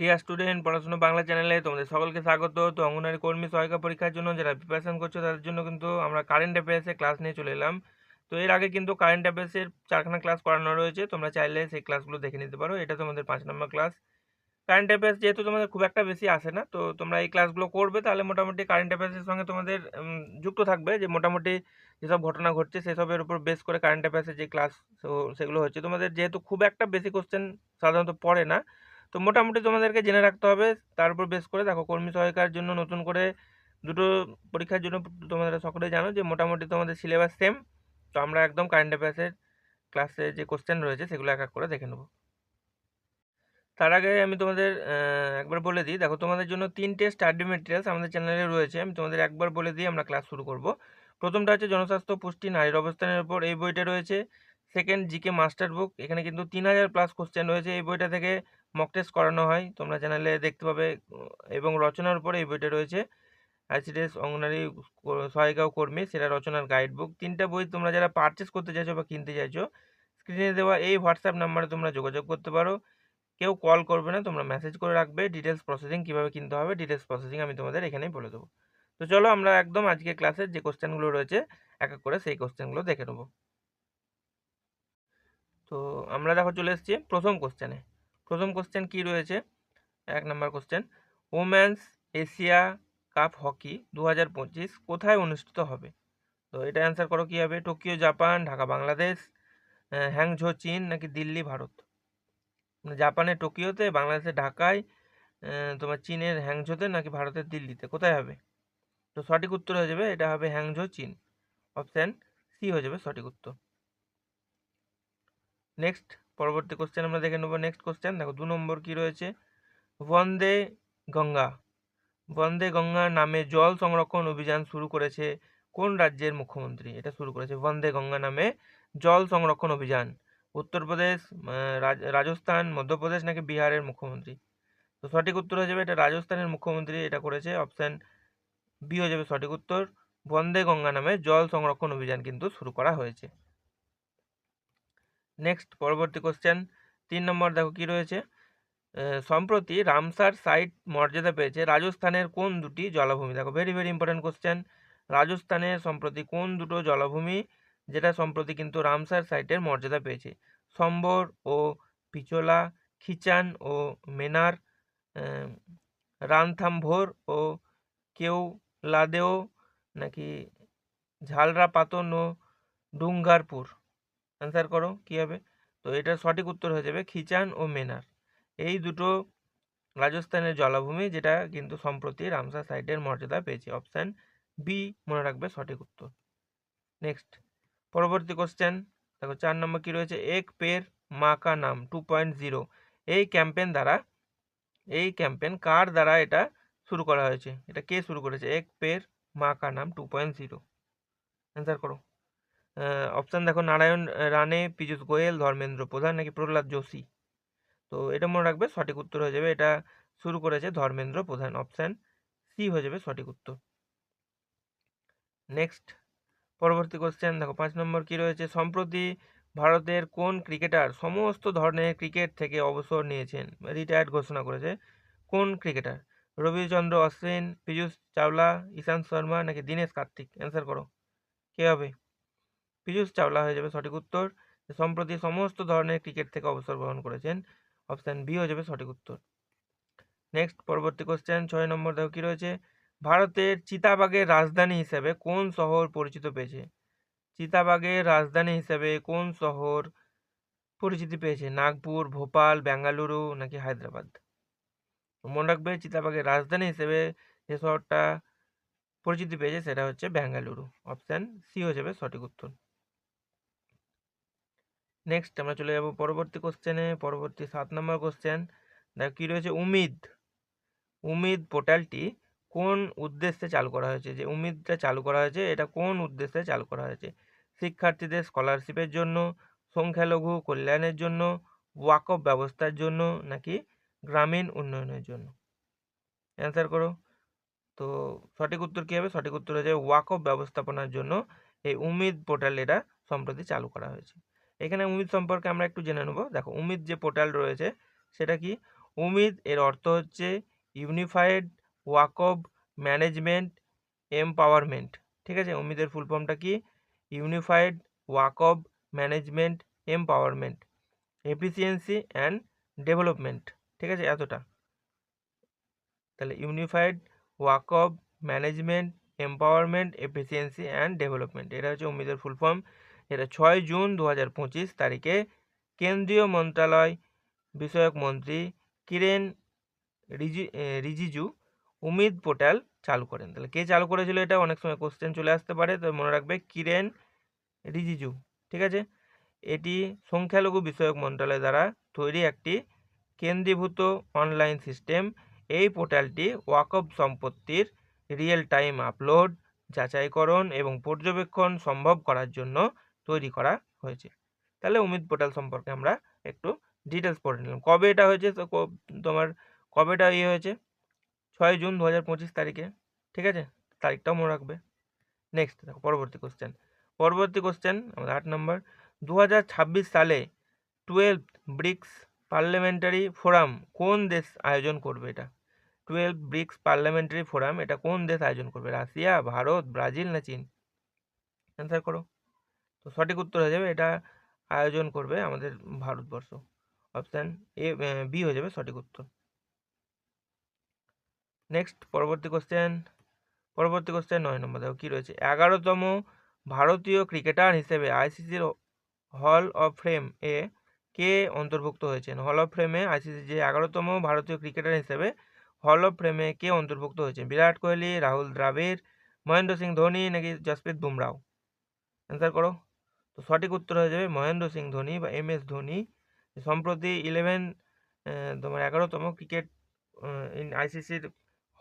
Dear student পড়াশোনা বাংলা চ্যানেলে তোমাদের সকলকে স্বাগত। তো অঙ্গনারী কর্মী সহায়িকা পরীক্ষার জন্য যারা প্রিপারেশন করছ, তাদের জন্য কিন্তু আমরা কারেন্ট অ্যাফেয়ার্সে ক্লাস নিয়ে চলে এলাম। তো এর আগে কিন্তু কারেন্ট অ্যাফেয়ার্সের চারখানা ক্লাস করানো রয়েছে, তোমরা চাইলে সেই ক্লাসগুলো দেখে নিতে পারো। এটা তোমাদের পাঁচ নম্বর ক্লাস কারেন্ট অ্যাফেয়ার্স যেহেতু তোমাদের খুব একটা বেশি আসে না, তো তোমরা এই ক্লাসগুলো করবে, তাহলে মোটামুটি কারেন্ট অ্যাফেয়ার্সের সঙ্গে তোমাদের যুক্ত থাকবে যে মোটামুটি যেসব ঘটনা ঘটছে, সেসবের উপর বেস করে কারেন্ট অ্যাফেয়ার্সের যে ক্লাস সেগুলো হচ্ছে। তোমাদের যেহেতু খুব একটা বেশি কোশ্চেন সাধারণত পড়ে না তো মোটামুটি তোমাদেরকে জেনে রাখতে হবে। তার উপর বেশ করে দেখো কর্মী সহায়িকার জন্য নতুন করে দুটো পরীক্ষার জন্য তোমরা সকলে জানো যে মোটামুটি তোমাদের সিলেবাস সেম তো আমরা একদম কারেন্ট অ্যাফেয়ার্সের ক্লাসে যে কোশ্চেন রয়েছে সেগুলো এক এক করে দেখে নেব। তার আগে আমি তোমাদের একবার বলে দিই। দেখো তোমাদের জন্য তিনটে স্টাডি মেটেরিয়ালস আমাদের চ্যানেলে রয়েছে। আমি তোমাদের একবার বলে দিই, আমরা ক্লাস শুরু করব। প্রথমটা হচ্ছে জনস্বাস্থ্য পুষ্টি, নারীর অবস্থানের উপর এই বইটা রয়েছে। সেকেন্ড জিকে মাস্টার বুক এখানে কিন্তু তিন হাজার প্লাস কোশ্চেন রয়েছে এই বইটা থেকে। মক টেস্ট করানো হয়। তোমরা চ্যানেলে দেখতে পাবে এবং রচনার উপরে এই বইটা রয়েছে। আইসিডিএস অঙ্গনারী সহায়িকা কর্মী, সেটা রচনার গাইড বুক তিনটা বই তোমরা যারা পারচেস করতে চাইছো বা কিনতে চাইছো স্ক্রিনে দেওয়া এই হোয়াটসঅ্যাপ নাম্বারে তোমরা যোগাযোগ করতে পারো। কেউ কল করবে না, তোমরা মেসেজ করে রাখবে। ডিটেলস প্রসেসিং কীভাবে কিনতে হবে ডিটেলস প্রসেসিং আমি তোমাদের এখানেই বলে দেবো। তো চলো আমরা একদম আজকে ক্লাসের যে কোশ্চেনগুলো রয়েছে, এক এক করে সেই কোশ্চেনগুলো দেখে নেব। তো আমরা দেখো চলে এসেছি প্রথম কোশ্চেনে প্রথম কোশ্চেন কি রয়েছে? এক নম্বর question women's Asia cup hockey দু হাজার পঁচিশ কোথায় অনুষ্ঠিত হবে? তো এটা অ্যান্সার করো কী হবে? Tokyo Japan Dhaka Bangladesh Hangzhou চীন নাকি দিল্লি, ভারত? জাপানের টোকিওতে বাংলাদেশের ঢাকায় তোমার চীনের হ্যাংঝোতে নাকি ভারতের দিল্লিতে? কোথায় হবে? তো সঠিক উত্তর হয়ে যাবে, এটা হবে হ্যাংঝো চীন অপশান সি হয়ে যাবে সঠিক উত্তর। নেক্সট পরবর্তী কোশ্চেন আমরা দেখে নেব নেক্সট কোশ্চেন দেখো, দু নম্বর কি রয়েছে? বন্দে গঙ্গা। বন্দে গঙ্গা নামে জল সংরক্ষণ অভিযান শুরু করেছে কোন রাজ্যের মুখ্যমন্ত্রী? এটা শুরু করেছে বন্দে গঙ্গা নামে জল সংরক্ষণ অভিযান। উত্তরপ্রদেশ রাজস্থান, মধ্যপ্রদেশ নাকি বিহারের মুখ্যমন্ত্রী? তো সঠিক উত্তর হয়ে যাবে এটা রাজস্থানের মুখ্যমন্ত্রী, এটা করেছে অপশান বি হয়ে যাবে সঠিক উত্তর। বন্দে গঙ্গা নামে জল সংরক্ষণ অভিযান কিন্তু শুরু করা হয়েছে। নেক্সট পরবর্তী কোশ্চেন তিন নম্বর দেখো কি রয়েছে? সম্প্রতি রামসার সাইট মর্যাদা পেয়েছে রাজস্থানের কোন দুটি জলাভূমি? দেখো ভেরি ভেরি ইম্পর্টেন্ট কোশ্চেন রাজস্থানের সম্প্রতি কোন দুটো জলাভূমি? যেটা সম্প্রতি কিন্তু রামসার সাইটের মর্যাদা পেয়েছে? সম্বর ও পিচোলা, খিচান ও মেনার রানথাম্ভোর ও কেউ লাদেও নাকি ঝালরা পাতন ও ডুঙ্গারপুর? অ্যান্সার করো, কী হবে? তো এটার সঠিক উত্তর হয়ে যাবে খিচান ও মেনার। এই দুটো রাজস্থানের জলাভূমি যেটা কিন্তু সম্প্রতি রামসার সাইটের মর্যাদা পেয়েছে। অপশান বি মনে রাখবে সঠিক উত্তর। নেক্সট পরবর্তী কোশ্চেন দেখো, চার নম্বর কী রয়েছে? এক Ped Maa Ka Naam two point zero এই ক্যাম্পেন দ্বারা, এই ক্যাম্পেন কার দ্বারা এটা শুরু করা হয়েছে? এটা কে শুরু করেছে? এক Ped Maa Ka Naam two point zero answer করো। অপশান দেখো নারায়ণ রানে পীযূষ গোয়েল, ধর্মেন্দ্র প্রধান নাকি প্রহ্লাদ যোশী? তো এটা মনে রাখবে সঠিক উত্তর হয়ে যাবে, এটা শুরু করেছে ধর্মেন্দ্র প্রধান অপশান সি হয়ে যাবে সঠিক উত্তর। নেক্সট পরবর্তী কোশ্চেন দেখো পাঁচ নম্বর কি রয়েছে? সম্প্রতি ভারতের কোন ক্রিকেটার সমস্ত ধরনের ক্রিকেট থেকে অবসর নিয়েছেন? রিটায়ার্ড ঘোষণা করেছে কোন ক্রিকেটার রবিচন্দ্র অশ্বিন, পীযূষ চাওলা, ঈশান্ত শর্মা নাকি দীনেশ কার্তিক? অ্যান্সার করো। কে হবে? পীযূষ চাওলা হয়ে যাবে সঠিক উত্তর। সম্প্রতি সমস্ত ধরনের ক্রিকেট থেকে অবসর গ্রহণ করেছেন। অপশান বি হয়ে যাবে সঠিক উত্তর। নেক্সট পরবর্তী কোশ্চেন ছয় নম্বর দেখো কি রয়েছে? ভারতের চিতাবাগের রাজধানী হিসেবে কোন শহর পরিচিত পেয়েছে? চিতাবাগের রাজধানী হিসেবে কোন শহর পরিচিতি পেয়েছে? নাগপুর, ভোপাল, বেঙ্গালুরু নাকি হায়দ্রাবাদ? মনে রাখবে চিতাবাগের রাজধানী হিসেবে যে শহরটা পরিচিতি পেয়েছে সেটা হচ্ছে বেঙ্গালুরু। অপশান সি হয়ে যাবে সঠিক উত্তর। নেক্সট আমরা চলে যাব পরবর্তী কোশ্চেনে পরবর্তী সাত নম্বর কোশ্চেন দেখো, কী রয়েছে? উমিদ। উমিদ পোর্টালটি কোন উদ্দেশ্যে চালু করা হয়েছে? যে উমিদটা চালু করা হয়েছে, এটা কোন উদ্দেশ্যে চালু করা হয়েছে? শিক্ষার্থীদের স্কলারশিপের জন্য, সংখ্যালঘু কল্যাণের জন্য, ওয়াকফ ব্যবস্থার জন্য, নাকি গ্রামীণ উন্নয়নের জন্য? অ্যান্সার করো। তো সঠিক উত্তর কী হবে? সঠিক উত্তর হয়ে যাবে ওয়াকফ ব্যবস্থাপনার জন্য এই উমিদ পোর্টাল এটা সম্প্রতি চালু করা হয়েছে। এখানে উমিদ সম্পর্কে আমরা একটু জেনে নেব। দেখো, উমিদ যে পোর্টাল রয়েছে, সেটা কি? উমিদ এর অর্থ হচ্ছে ইউনিফাইড ওয়াকব ম্যানেজমেন্ট এমপাওয়ারমেন্ট ঠিক আছে? উমিদের ফুল ফর্মটা কি? Unified waqf management empowerment efficiency and development ঠিক আছে? এতটা। তাহলে unified waqf management empowerment efficiency and development এটা হচ্ছে উমিদের ফুল ফর্ম এটা ছয় জুন দু হাজার পঁচিশ তারিখে কেন্দ্রীয় মন্ত্রণালয় বিষয়ক মন্ত্রী কিরেন রিজি রিজিজু উমিদ পোর্টাল চালু করেন। তাহলে কে চালু করেছিল এটা? অনেক সময় কোশ্চেন চলে আসতে পারে, তো মনে রাখবে কিরেন রিজিজু, ঠিক আছে? এটি সংখ্যালঘু বিষয়ক মন্ত্রণালয় দ্বারা তৈরি একটি কেন্দ্রীভূত অনলাইন সিস্টেম। এই পোর্টালটি ওয়াকফ সম্পত্তির রিয়েল টাইম আপলোড, যাচাইকরণ এবং পর্যবেক্ষণ সম্ভব করার জন্য তৈরি করা হয়েছে। তাহলে উমিদ পোর্টাল সম্পর্কে আমরা একটু ডিটেলস পড়ে নিলাম। কবে এটা হয়েছে? তো তোমার কবে এটা ইয়ে হয়েছে? ছয় জুন দু হাজার পঁচিশ তারিখে, ঠিক আছে? তারিখটাও মনে রাখবে। নেক্সট দেখো, পরবর্তী কোশ্চেন পরবর্তী কোশ্চেন আমাদের আট নম্বর দু হাজার ছাব্বিশ সালে টুয়েলভ ব্রিক্স পার্লামেন্টারি ফোরাম কোন দেশ আয়োজন করবে এটা? টুয়েলভ ব্রিক্স পার্লামেন্টারি ফোরাম এটা কোন দেশ আয়োজন করবে? রাশিয়া, ভারত, ব্রাজিল না চীন? অ্যান্সার করো। তো সঠিক উত্তর হয়ে যাবে, এটা আয়োজন করবে আমাদের ভারতবর্ষ। অপশান এ বি হয়ে যাবে সঠিক উত্তর। নেক্সট পরবর্তী কোশ্চেন পরবর্তী কোশ্চেন নয় নম্বর, দেখো কী রয়েছে? এগারোতম ভারতীয় ক্রিকেটার হিসেবে আইসিসির হল অফ ফ্রেম এ কে অন্তর্ভুক্ত হয়েছেন? হল অফ ফ্রেমে আইসিসি যে এগারোতম ভারতীয় ক্রিকেটার হিসেবে হল অফ ফ্রেমে কে অন্তর্ভুক্ত হয়েছে বিরাট কোহলি, রাহুল দ্রাবিড়, মহেন্দ্র সিং ধোনি নাকি জসপ্রীত বুমরাও অ্যান্সার করো। তো সঠিক উত্তর হয়ে যাবে মহেন্দ্র সিং ধোনি বা এম এস ধোনি। সম্প্রতি ইলেভেন তোমার এগারোতম ক্রিকেট আইসিসির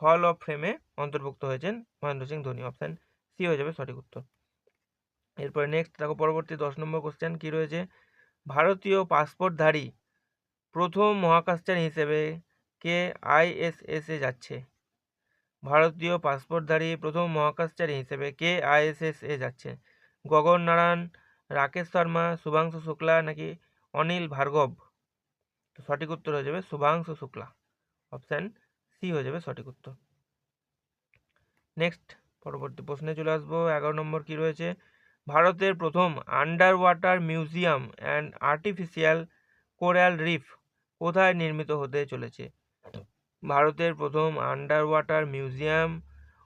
হল অফ ফ্রেমে অন্তর্ভুক্ত হয়েছেন মহেন্দ্র সিং ধোনি। অপশান সি হয়ে যাবে সঠিক উত্তর। এরপরে নেক্সট দেখো পরবর্তী দশ নম্বর কোশ্চেন কী রয়েছে? ভারতীয় পাসপোর্টধারী প্রথম মহাকাশচারী হিসেবে কে আইএসএসে যাচ্ছে? ভারতীয় পাসপোর্টধারী প্রথম মহাকাশচারী হিসেবে কে আইএসএসে যাচ্ছে? গগন নারায়ণ রাকেশ শর্মা, শুভাংশু শুক্লা নাকি অনিল ভার্গব? তো সঠিক উত্তর হয়ে যাবে শুভাংশু শুক্লা। অপশান সি হয়ে যাবে সঠিক উত্তর। নেক্সট পরবর্তী প্রশ্নে চলে আসব। এগারো নম্বর কি রয়েছে? ভারতের প্রথম under water museum and artificial coral reef কোথায় নির্মিত হতে চলেছে? ভারতের প্রথম আন্ডার ওয়াটার মিউজিয়াম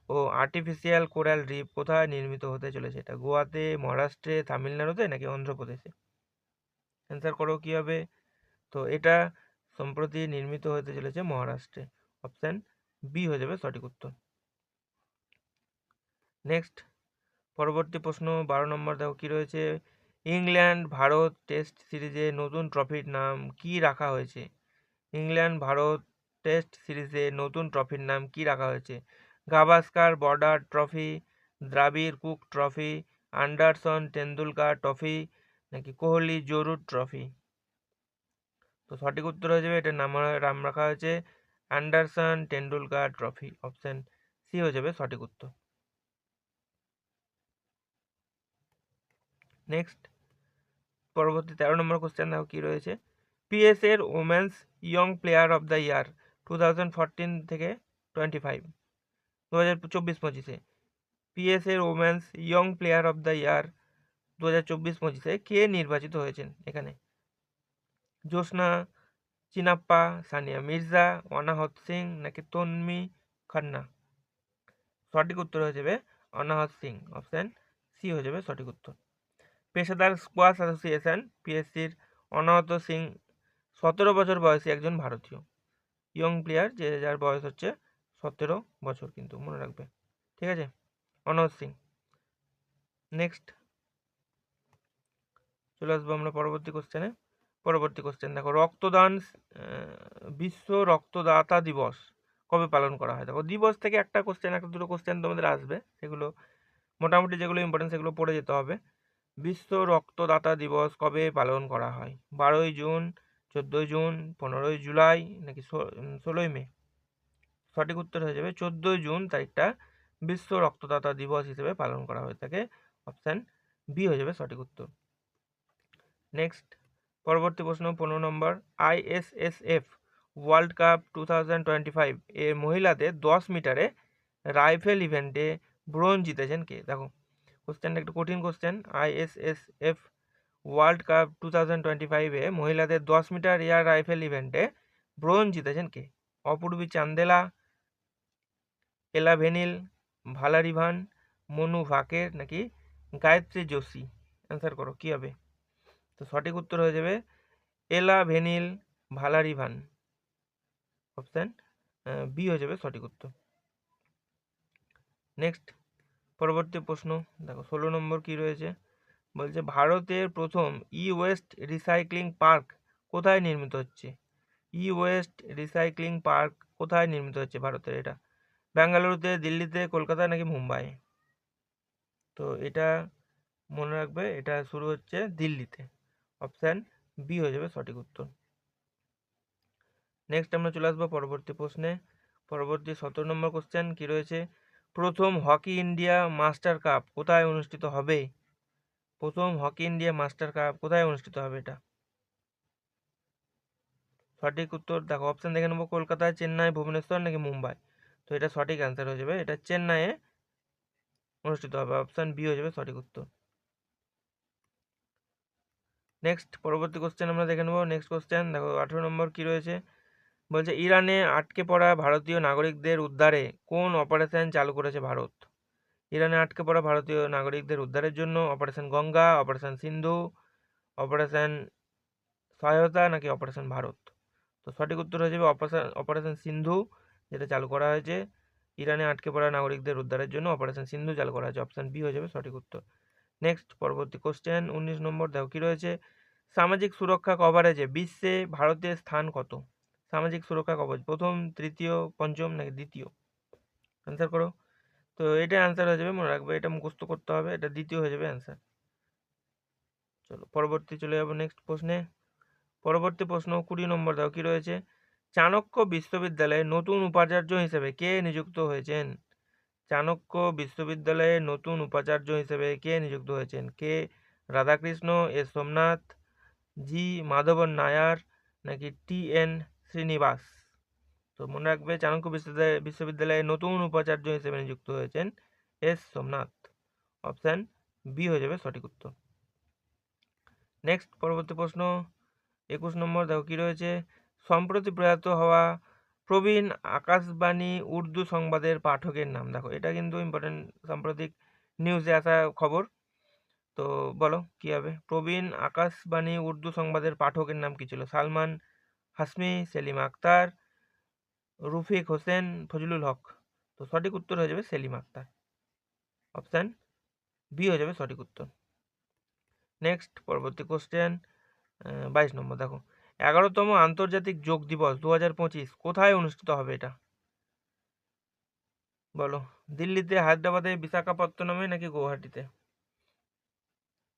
ও আর্টিফিশিয়াল কোরাল রিফ কোথায় নির্মিত হতে চলেছে? এটা গোয়াতে, মহারাষ্ট্রে, তামিলনাড়ুতে নাকি অন্ধ্রপ্রদেশে? অ্যান্সার করো কী হবে? তো এটা সম্প্রতি নির্মিত হতে চলেছে মহারাষ্ট্রে। অপশান বি হয়ে যাবে সঠিক উত্তর। নেক্সট পরবর্তী প্রশ্ন, বারো নম্বর দেখো কী রয়েছে? ইংল্যান্ড ভারত টেস্ট সিরিজে নতুন ট্রফির নাম কি রাখা হয়েছে? ইংল্যান্ড ভারত টেস্ট সিরিজে নতুন ট্রফির নাম কি রাখা হয়েছে? Gavaskar, border trophy, Dravid Cook trophy, Anderson Tendulkar trophy, নাকি কোহলি জরুর ট্রফি? তো সঠিক উত্তর হয়ে যাবে, এটার নাম নাম রাখা হয়েছে Anderson Tendulkar trophy, option C হয়ে যাবে সঠিক উত্তর। নেক্সট, পরবর্তী তেরো নম্বর কোশ্চেন দেখো কী রয়েছে? পিএস এর women's young player of the year two thousand fourteen থেকে টোয়েন্টি ফাইভ। দু হাজার চব্বিশ পঁচিশে। পিএস এর women's young player of the year দু হাজার চব্বিশ পঁচিশে কে নির্বাচিত হয়েছেন এখানে? জ্যোৎস্না চিনাপ্পা, সানিয়া মির্জা, অনাহত সিং নাকি তন্মি খান্না? সঠিক উত্তর হয়ে যাবে অনাহত সিং, অপশান সি হয়ে যাবে সঠিক উত্তর। পেশাদার স্কোয়াশ অ্যাসোসিয়েশন পিএসসির অনাহত সিং, সতেরো বছর বয়সী একজন ভারতীয়। ইয়ং প্লেয়ার যে যার বয়স হচ্ছে সতেরো বছর কিন্তু, মনে রাখবে। ঠিক আছে? অনাহত সিং। নেক্সট চলে আসব আমরা পরবর্তী কোশ্চেনে পরবর্তী কোশ্চেন দেখো, রক্তদান বিশ্ব রক্তদাতা দিবস কবে পালন করা হয়? দেখো, দিবস থেকে একটা কোশ্চেন একটা দুটো কোশ্চেন তোমাদের আসবে। সেগুলো মোটামুটি যেগুলো ইম্পর্টেন্ট সেগুলো পড়ে যেতে হবে। বিশ্ব রক্তদাতা দিবস কবে পালন করা হয়? বারোই জুন, চোদ্দোই জুন, পনেরোই জুলাই, নাকি ষোলোই মে? সঠিক উত্তর হয়ে যাবে চোদ্দোই জুন তারিখটা বিশ্ব রক্তদাতা দিবস হিসেবে পালন করা হয়ে থাকে। অপশান বি হয়ে যাবে সঠিক উত্তর। নেক্সট, পরবর্তী প্রশ্ন পনেরো নম্বর। ISSF world cup two thousand twenty five এ মহিলাদের দশ মিটারে রাইফেল ইভেন্টে ব্রোঞ্জ জিতেছেন কে? দেখো কোশ্চেনটা একটু কঠিন question ISSF world cup two thousand twenty ফাইভে মহিলাদের দশ মিটার এয়ার রাইফেল ইভেন্টে ব্রোঞ্জ জিতেছেন কে? অপূর্বী চান্দেলা এলা ভেনিল ভালারিভান মনু ভাকের নাকি গায়ত্রী যোশী? অ্যান্সার করো, কী হবে? তো সঠিক উত্তর হয়ে যাবে, এলা ভেনিল ভালারিভান অপশান বি হয়ে যাবে সঠিক উত্তর। নেক্সট পরবর্তী প্রশ্ন। দেখো, ষোলো নম্বর কি রয়েছে? বলছে, ভারতের প্রথম ই ওয়েস্ট রিসাইক্লিং পার্ক কোথায় নির্মিত হচ্ছে? ই ওয়েস্ট রিসাইক্লিং পার্ক কোথায় নির্মিত হচ্ছে ভারতের এটা? বেঙ্গালুরুতে দিল্লিতে কলকাতা নাকি মুম্বাই? তো এটা মনে রাখবে, এটা শুরু হচ্ছে দিল্লিতে। অপশান বি হয়ে যাবে সঠিক উত্তর। নেক্সট আমরা চলে আসব পরবর্তী প্রশ্নে। পরবর্তী সতেরো নম্বর কোশ্চেন কি রয়েছে? প্রথম হকি ইন্ডিয়া মাস্টার কাপ কোথায় অনুষ্ঠিত হবে? প্রথম হকি ইন্ডিয়া মাস্টার কাপ কোথায় অনুষ্ঠিত হবে এটা? সঠিক উত্তর দেখো, অপশান দেখে নেব কলকাতা চেন্নাই, ভুবনেশ্বর নাকি মুম্বাই? তো এটা সঠিক অ্যান্সার হয়ে যাবে। এটা চেন্নাইয়ে অনুষ্ঠিত হবে। অপশান বি হয়ে যাবে সঠিক উত্তর। নেক্সট পরবর্তী কোশ্চেন আমরা দেখে নেব। নেক্সট কোশ্চেন দেখো, আঠেরো নম্বর কি রয়েছে? বলছে, ইরানে আটকে পড়া ভারতীয় নাগরিকদের উদ্ধারে কোন অপারেশন চালু করেছে ভারত? ইরানে আটকে পড়া ভারতীয় নাগরিকদের উদ্ধারের জন্য operation Ganga operation Sindhu operation সহায়তা নাকি অপারেশন ভারত? তো সঠিক উত্তর হয়ে যাবে অপারেশন অপারেশন সিন্ধু যেটা চালু করা হয়েছে, ইরানে আটকে পড়া নাগরিকদের উদ্ধারের জন্য অপারেশন সিন্ধু চালু করা হয়েছে। অপশান বি হয়ে যাবে সঠিক উত্তর। নেক্সট পরবর্তী কোশ্চেন উনিশ নম্বর, দেখো কী রয়েছে? সামাজিক সুরক্ষা কভারেজে বিশ্বে ভারতের স্থান কত? সামাজিক সুরক্ষা কবচ প্রথম, তৃতীয়, পঞ্চম নাকি দ্বিতীয়? অ্যান্সার করো। তো এটা অ্যান্সার হয়ে যাবে, মনে রাখবে, এটা মুখস্থ করতে হবে, এটা দ্বিতীয় হয়ে যাবে অ্যান্সার চলো, পরবর্তী চলে যাব নেক্সট প্রশ্নে। পরবর্তী প্রশ্ন, কুড়ি নম্বর দাও কী রয়েছে? চাণক্য বিশ্ববিদ্যালয়ে নতুন উপাচার্য হিসেবে কে নিযুক্ত হয়েছেন? চাণক্য বিশ্ববিদ্যালয়ে নতুন উপাচার্য হিসেবে কে নিযুক্ত হয়েছেন? কে? Radhakrishna S Somnath, G. Madhavan Nair নাকি টি. এন. শ্রীনিবাস? তো মনে রাখবে চাণক্য বিশ্ববিদ্যালয় বিশ্ববিদ্যালয়ে নতুন উপাচার্য হিসেবে নিযুক্ত হয়েছেন এস. সোমনাথ। অপশান বি হয়ে যাবে সঠিক উত্তর। নেক্সট পরবর্তী প্রশ্ন। একুশ নম্বর দেখো কী রয়েছে? সম্প্রতি প্রয়াত হওয়া প্রবীণ আকাশবাণী উর্দু সংবাদের পাঠকের নাম। দেখো, এটা কিন্তু ইম্পর্টেন্ট সাম্প্রতিক নিউজে আসা খবর। তো বলো, কী হবে? প্রবীণ আকাশবাণী উর্দু সংবাদের পাঠকের নাম কী ছিল? সালমান হাসমি, সেলিম আক্তার, রুফিক হোসেন, ফজলুল হক। তো সঠিক উত্তর হয়ে যাবে সেলিম আক্তার। অপশান বি হয়ে যাবে সঠিক উত্তর। নেক্সট পরবর্তী কোশ্চেন বাইশ নম্বর। দেখো এগারোতম আন্তর্জাতিক যোগ দিবস দু হাজার পঁচিশ কোথায় অনুষ্ঠিত হবে এটা? বলো। দিল্লিতে, হায়দ্রাবাদে, বিশাখাপত্তনমে নাকি গুয়াহাটিতে?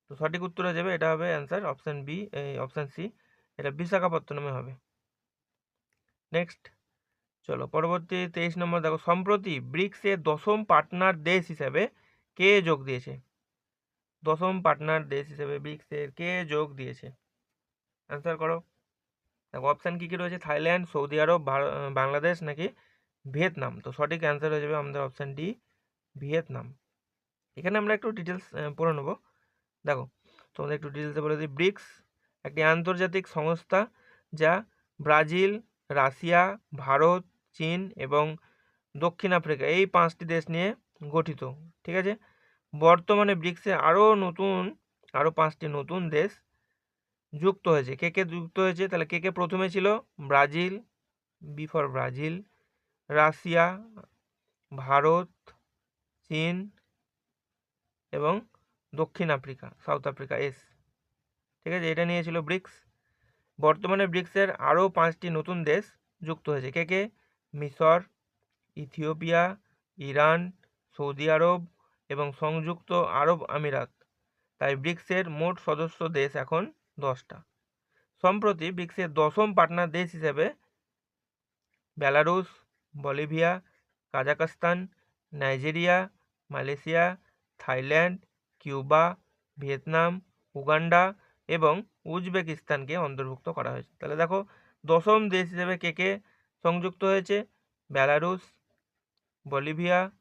তো সঠিক উত্তরে যাবে, এটা হবে answer option B option C এটা বিশাখাপত্তনমে হবে। নেক্সট চলো, পরবর্তী তেইশ নম্বর দেখো। সম্প্রতি ব্রিক্সের দশম পার্টনার দেশ হিসাবে কে যোগ দিয়েছে? দশম পার্টনার দেশ হিসেবে ব্রিক্সের কে যোগ দিয়েছে? অ্যান্সার করো। দেখো অপশান কী কী রয়েছে? থাইল্যান্ড, সৌদি আরব বাংলাদেশ নাকি ভিয়েতনাম? তো সঠিক অ্যান্সার হয়ে যাবে আমাদের অপশান ডি ভিয়েতনাম। এখানে আমরা একটু ডিটেলস পড়ে নেব। দেখো, তোমাদের একটু ডিটেলসে বলে দিই। ব্রিক্স, একটি আন্তর্জাতিক সংস্থা যা ব্রাজিল, রাশিয়া, ভারত, চীন এবং দক্ষিণ আফ্রিকা, এই পাঁচটি দেশ নিয়ে গঠিত, ঠিক আছে? বর্তমানে ব্রিক্সে আরও নতুন আরও পাঁচটি নতুন দেশ যুক্ত হয়েছে। কে কে যুক্ত হয়েছে? তাহলে কে কে প্রথমে ছিল? Brazil B for Brazil, Russia, Bharat, চীন এবং দক্ষিণ আফ্রিকা, সাউথ আফ্রিকা, এস। ঠিক আছে, এটা নিয়েছিল ব্রিক্স। বর্তমানে ব্রিক্সের আরও পাঁচটি নতুন দেশ যুক্ত হয়েছে। কে কে? মিশর, ইথিওপিয়া, ইরান, সৌদি আরব এবং সংযুক্ত আরব আমিরাত। তাই ব্রিক্সের মোট সদস্য দেশ এখন দশটা। সম্প্রতি ব্রিক্সের দশম পার্টনার দেশ হিসেবে Belarus Bolivia Kazakhstan Nigeria, Malaysia, Thailand, Cuba, Vietnam, Uganda এবং উজবেকিস্তানকে অন্তর্ভুক্ত করা হয়েছে। তাহলে দেখো, দশম দেশ হিসেবে কে কে সংযুক্ত হয়েছে? Belarus Bolivia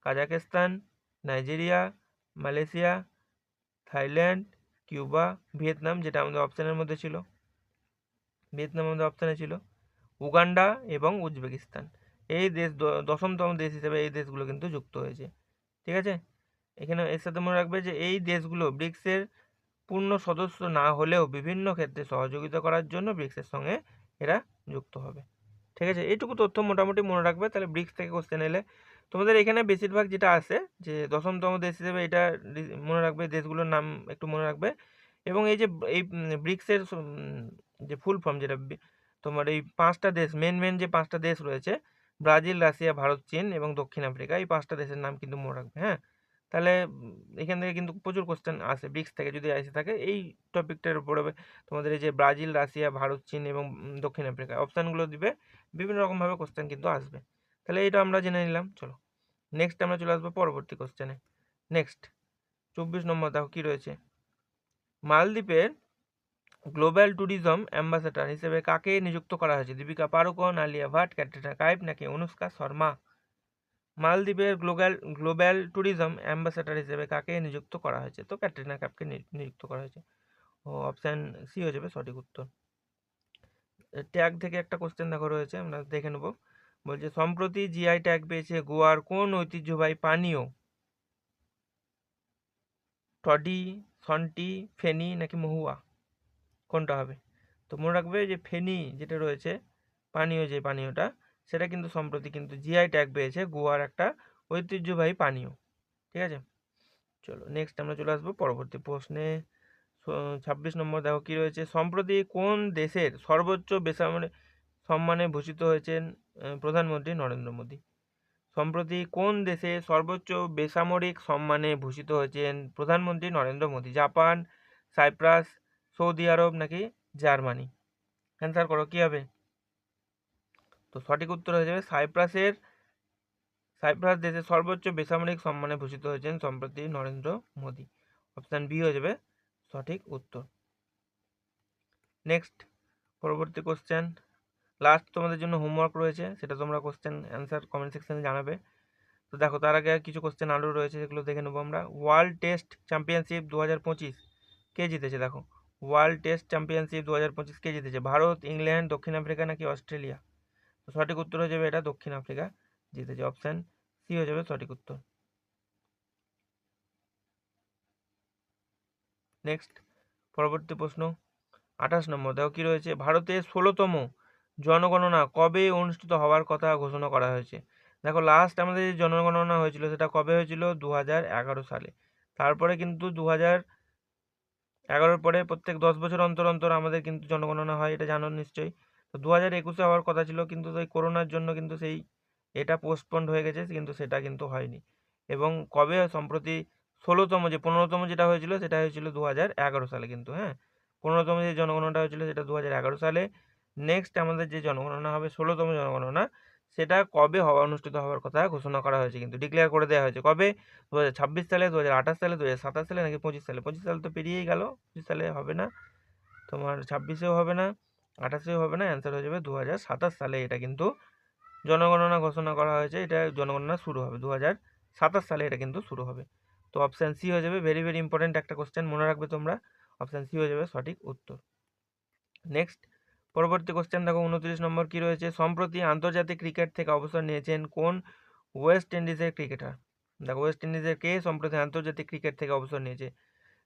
Kazakhstan Nigeria, Malaysia, Thailand Cuba, Vietnam, যেটা আমাদের অপশানের মধ্যে ছিল। ভিয়েতনাম আমাদের অপশানে ছিল। উগান্ডা এবং উজবেকিস্তান। এই দেশ দশমতম দেশ হিসেবে এই দেশগুলো কিন্তু যুক্ত হয়েছে। ঠিক আছে? এখানে এর সাথে মনে রাখবে যে এই দেশগুলো ব্রিক্সের পূর্ণ সদস্য না হলেও বিভিন্ন ক্ষেত্রে সহযোগিতা করার জন্য ব্রিক্সের সঙ্গে এরা যুক্ত হবে। ঠিক আছে? এইটুকু তথ্য মোটামুটি মনে রাখবে। তাহলে ব্রিক্স থেকে কোশ্চেন এলে তোমাদের এখানে বেশিরভাগ যেটা আসে যে দশমতম দেশ হিসেবে এটা মনে রাখবে, দেশগুলোর নাম একটু মনে রাখবে। এবং এই যে এই ব্রিক্সের যে ফুল ফর্ম যেটা তোমার এই পাঁচটা দেশ, মেন মেন যে পাঁচটা দেশ রয়েছে, ব্রাজিল, রাশিয়া, ভারত, চীন এবং দক্ষিণ আফ্রিকা, এই পাঁচটা দেশের নাম কিন্তু মনে রাখবে হ্যাঁ? তাহলে এখান থেকে কিন্তু প্রচুর কোশ্চেন আসে, ব্রিক্স থেকে যদি এসে থাকে, এই টপিকটার উপরে তোমাদের এই যে ব্রাজিল, রাশিয়া, ভারত, চীন এবং দক্ষিণ আফ্রিকা অপশানগুলো দিবে, বিভিন্ন রকমভাবে কোশ্চেন কিন্তু আসবে। তাহলে এটা আমরা জেনে নিলাম, চলো। নেক্সট আমরা চলে আসব পরবর্তী কোশ্চেনে নেক্সট চব্বিশ নম্বর দেখো কী রয়েছে? মালদ্বীপের গ্লোবাল ট্যুরিজম অ্যাম্বাসেডর হিসেবে কাকে নিযুক্ত করা হয়েছে? দীপিকা পাড়ুকোন, আলিয়া ভাট, ক্যাটরিনা কাইফ নাকি অনুষ্কা শর্মা? মালদ্বীপের গ্লোবাল গ্লোবাল ট্যুরিজম অ্যাম্বাসেডর হিসেবে কাকে নিযুক্ত করা হয়েছে? তো ক্যাটরিনা কাইফকে নিযুক্ত করা হয়েছে। ও অপশান সি হয়ে যাবে সঠিক উত্তর। ট্যাগ থেকে একটা কোশ্চেন দেখো রয়েছে, আমরা দেখে নেব। বলছে, সম্প্রতি জিআই ট্যাগ পেয়েছে গোয়ার কোন ঐতিহ্যবাহী পানীয়? টডি, সন্টি, ফেনি নাকি মহুয়া? কোনটা হবে? তো মনে রাখবে যে ফেনি যেটা রয়েছে, পানীয় যে পানীয়টা, সেটা কিন্তু সম্প্রতি কিন্তু জিআই ট্যাগ পেয়েছে গোয়ার একটা ঐতিহ্যবাহী পানীয়। ঠিক আছে? চলো নেক্সট আমরা চলে আসব পরবর্তী প্রশ্নে। ছাব্বিশ নম্বর দেখো কী রয়েছে? সম্প্রতি কোন দেশের সর্বোচ্চ বেসামরিক সম্মানে ভূষিত হয়েছেন প্রধানমন্ত্রী নরেন্দ্র মোদী। সম্প্রতি কোন দেশে সর্বোচ্চ বেসামরিক সম্মানে ভূষিত হয়েছেন প্রধানমন্ত্রী Narendra Modi? Japan, Cyprus, Saudi আরব নাকি জার্মানি? অ্যান্সার করো, কী হবে? তো সঠিক উত্তর হয়ে যাবে, সাইপ্রাসের, সাইপ্রাস দেশে সর্বোচ্চ বেসামরিক সম্মানে ভূষিত হয়েছেন সম্প্রতি নরেন্দ্র মোদী। অপশান বি হয়ে যাবে, সঠিক উত্তর। নেক্সট, পরবর্তী কোশ্চেন লাস্ট তোমাদের জন্য হোমওয়ার্ক রয়েছে, সেটা তোমরা কোশ্চেন অ্যান্সার কমেন্ট সেকশনে জানাবে। তো দেখো, তার আগে কিছু কোশ্চেন আরও রয়েছে, সেগুলো দেখে নেব আমরা। ওয়ার্ল্ড টেস্ট চ্যাম্পিয়নশিপ দু হাজার পঁচিশ কে জিতেছে দেখো? ওয়ার্ল্ড টেস্ট চ্যাম্পিয়নশিপ দু হাজার পঁচিশ কে জিতেছে? ভারত ইংল্যান্ড দক্ষিণ আফ্রিকা নাকি অস্ট্রেলিয়া? তো সঠিক উত্তর হয়ে যাবে এটা দক্ষিণ আফ্রিকা। জিতেছে অপশান সি হয়ে যাবে সঠিক উত্তর। নেক্সট পরবর্তী প্রশ্ন, আঠাশ নম্বর। দেখো কী রয়েছে? ভারতের ষোলোতম জনগণনা কবে অনুষ্ঠিত হওয়ার কথা ঘোষণা করা হয়েছে। দেখো লাস্ট আমাদের যে জনগণনা হয়েছিল, সেটা কবে হয়েছিল? দু হাজার এগারো সালে। তারপরে কিন্তু দু এগারোর পরে প্রত্যেক দশ বছর অন্তর অন্তর আমাদের কিন্তু জনগণনা হয়, এটা জানো নিশ্চয়ই। তো দু হাজার একুশে হওয়ার কথা ছিল, কিন্তু ওই করোনার জন্য কিন্তু সেই এটা পোস্টপন্ড হয়ে গেছে, কিন্তু সেটা কিন্তু হয়নি। এবং কবে? সম্প্রতি ষোলোতম যে পনেরোতম যেটা হয়েছিল, সেটা হয়েছিল দু হাজার এগারো সালে কিন্তু হ্যাঁ? পনেরোতম যে জনগণনাটা হয়েছিল, সেটা দু হাজার এগারো সালে। নেক্সট আমাদের যে জনগণনা হবে, ষোলোতম জনগণনা, সেটা কবে হওয়া, অনুষ্ঠিত হওয়ার কথা ঘোষণা করা হয়েছে কিন্তু ডিক্লেয়ার করে দেওয়া হয়েছে। কবে? দু হাজার ছাব্বিশ সালে দু হাজার আঠাশ সালে দু হাজার সাতাশ সালে নাকি পঁচিশ সালে? পঁচিশ সাল তো পেরিয়েই গেল, পঁচিশ সালে হবে না। তোমার ছাব্বিশেও হবে না, আঠাশেও হবে না অ্যান্সার হয়ে যাবে দু হাজার সাতাশ সালে। এটা কিন্তু জনগণনা ঘোষণা করা হয়েছে, এটা জনগণনা শুরু হবে দু হাজার সাতাশ সালে এটা কিন্তু শুরু হবে। তো অপশান সি হয়ে যাবে ভেরি ভেরি ইম্পর্ট্যান্ট একটা কোশ্চেন মনে রাখবে তোমরা অপশান সি হয়ে যাবে সঠিক উত্তর। নেক্সট পরবর্তী কোশ্চেন দেখো উনত্রিশ নম্বর কী রয়েছে? সম্প্রতি আন্তর্জাতিক ক্রিকেট থেকে অবসর নিয়েছেন কোন ওয়েস্ট ইন্ডিজের ক্রিকেটার? দেখো ওয়েস্ট ইন্ডিজের কে সম্প্রতি আন্তর্জাতিক ক্রিকেট থেকে অবসর নিয়েছে?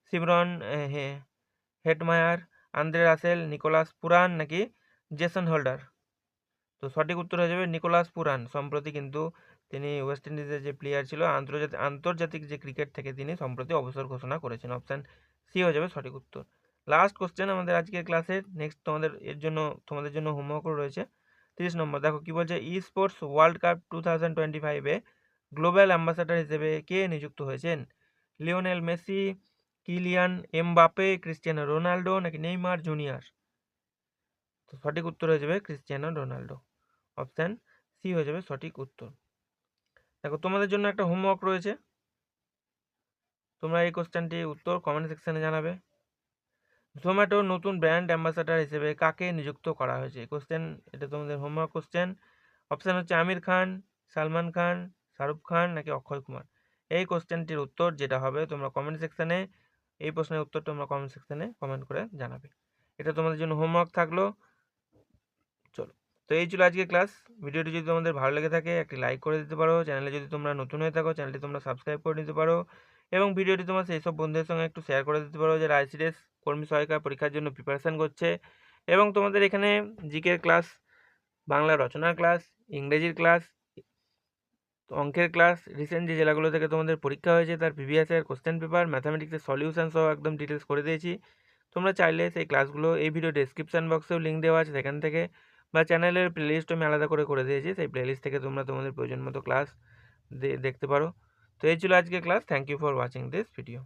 সিমরন হে, Hetmyer, Andre Russell, Nicholas Pooran নাকি জেসন হোল্ডার? তো সঠিক উত্তর হয়ে যাবে নিকোলাস পুরান। সম্প্রতি কিন্তু তিনি ওয়েস্ট ইন্ডিজের যে প্লেয়ার ছিল, আন্তর্জাতিক আন্তর্জাতিক যে ক্রিকেট থেকে তিনি সম্প্রতি অবসর ঘোষণা করেছেন। অপশান সি হয়ে যাবে সঠিক উত্তর। লাস্ট কোশ্চেন আমাদের আজকের ক্লাসের নেক্সট তোমাদের এর জন্য, তোমাদের জন্য হোমওয়ার্কও রয়েছে। তিরিশ নম্বর, দেখো কী বলছে e sports world cup two thousand twenty ফাইভে গ্লোবাল অ্যাম্বাসাডার হিসেবে কে নিযুক্ত হয়েছেন? Lionel Messi Kylian Mbappe Cristiano Ronaldo নাকি নেইমার জুনিয়র তো সঠিক উত্তর হয়ে যাবে ক্রিস্টিয়ানো রোনাল্ডো অপশান সি হয়ে যাবে সঠিক উত্তর। দেখো, তোমাদের জন্য একটা হোমওয়ার্ক রয়েছে। তোমরা এই কোশ্চেনটি উত্তর কমেন্ট সেকশনে জানাবে। জোম্যাটোর নতুন ব্র্যান্ড অ্যাম্বাসাডার হিসেবে কাকে নিযুক্ত করা হয়েছে? কোশ্চেন এটা তোমাদের হোমওয়ার্ক কোশ্চেন অপশান হচ্ছে আমির খান সালমান খান শাহরুখ খান নাকি অক্ষয় কুমার এই কোশ্চেনটির উত্তর যেটা হবে তোমরা কমেন্ট সেকশানে এই প্রশ্নের উত্তর তোমরা কমেন্ট সেকশানে কমেন্ট করে জানাবে। এটা তোমাদের জন্য হোমওয়ার্ক থাকল। চলো। তো এই ছিল আজকে ক্লাস ভিডিওটি যদি তোমাদের ভালো লেগে থাকে, একটি লাইক করে দিতে পারো। চ্যানেলে যদি তোমরা নতুন হয়ে থাকো চ্যানেলটি তোমরা সাবস্ক্রাইব করে নিতে পারো। এবং ভিডিওটি তোমার সেই সব বন্ধুদের সঙ্গে একটু শেয়ার করে দিতে পারো, যারা আইসিডিএস কর্মী সহায়িকা পরীক্ষার জন্য প্রিপারেশান করছে এবং তোমাদের এখানে জিকের ক্লাস বাংলা রচনার ক্লাস ইংরেজির ক্লাস অঙ্কের ক্লাস রিসেন্ট যে জেলাগুলো থেকে তোমাদের পরীক্ষা হয়েছে তার প্রিভিয়াসের কোশ্চেন পেপার ম্যাথামেটিক্সের সলিউশন সহ একদম ডিটেলস করে দিয়েছি। তোমরা চাইলে সেই ক্লাসগুলো এই ভিডিও ডেসক্রিপশান বক্সেও লিঙ্ক দেওয়া আছে সেখান থেকে বা চ্যানেলের প্লেলিস্ট আমি আলাদা করে করে দিয়েছি, সেই প্লেলিস্ট থেকে তোমরা তোমাদের প্রয়োজন মতো ক্লাস দেখতে পারো। তো এই ছিল আজকে class thank you for watching this video